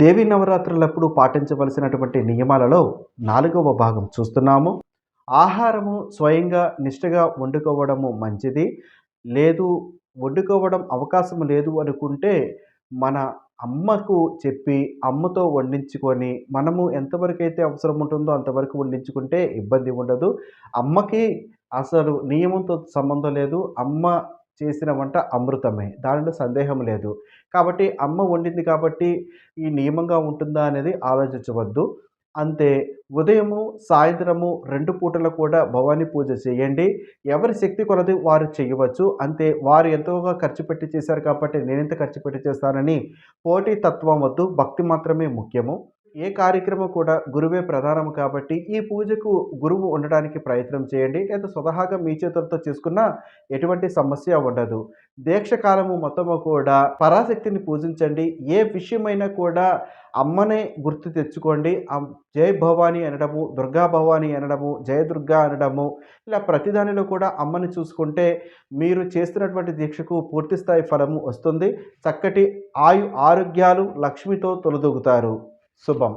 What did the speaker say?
దేవీ నవరాత్రులప్పుడు పాటించవలసినటువంటి నియమాలలో నాలుగవ భాగం చూస్తున్నాము. ఆహారము స్వయంగా నిష్ఠగా వండుకోవడము మంచిది. లేదు వండుకోవడం అవకాశం లేదు అనుకుంటే మన అమ్మకు చెప్పి అమ్మతో వండించుకొని మనము ఎంతవరకు అయితే అవసరం ఉంటుందో అంతవరకు వండించుకుంటే ఇబ్బంది ఉండదు. అమ్మకి అసలు నియమంతో సంబంధం లేదు. అమ్మ చేసిన వంట అమృతమే. దానిలో సందేహం లేదు. కాబట్టి అమ్మ వండింది కాబట్టి ఈ నియమంగా ఉంటుందా అనేది ఆలోచించవద్దు. అంతే. ఉదయము సాయంత్రము రెండు పూటలు కూడా భవానీ పూజ చేయండి. ఎవరి శక్తి కొలది వారు చేయవచ్చు. అంతే. వారు ఎంతోగా ఖర్చు పెట్టి చేశారు కాబట్టి నేనెంత ఖర్చు పెట్టి చేస్తానని పోటీ తత్వం వద్దు. భక్తి మాత్రమే ముఖ్యము. ఏ కార్యక్రమం కూడా గురువే ప్రధానము కాబట్టి ఈ పూజకు గురువు ఉండడానికి ప్రయత్నం చేయండి. లేదా స్వతహాగా మీ చేతులతో చేసుకున్న ఎటువంటి సమస్య ఉండదు. దీక్ష కాలము మొత్తము కూడా పరాశక్తిని పూజించండి. ఏ విషయమైనా కూడా అమ్మనే గుర్తు తెచ్చుకోండి. జయ జై భవాని అనడము దుర్గా భవాని అనడము జయ దుర్గా అనడము ఇలా ప్రతిదానిలో కూడా అమ్మని చూసుకుంటే మీరు చేస్తున్నటువంటి దీక్షకు పూర్తిస్థాయి ఫలము వస్తుంది. చక్కటి ఆయు ఆరోగ్యాలు లక్ష్మితో తొలదొగుతారు. శుభం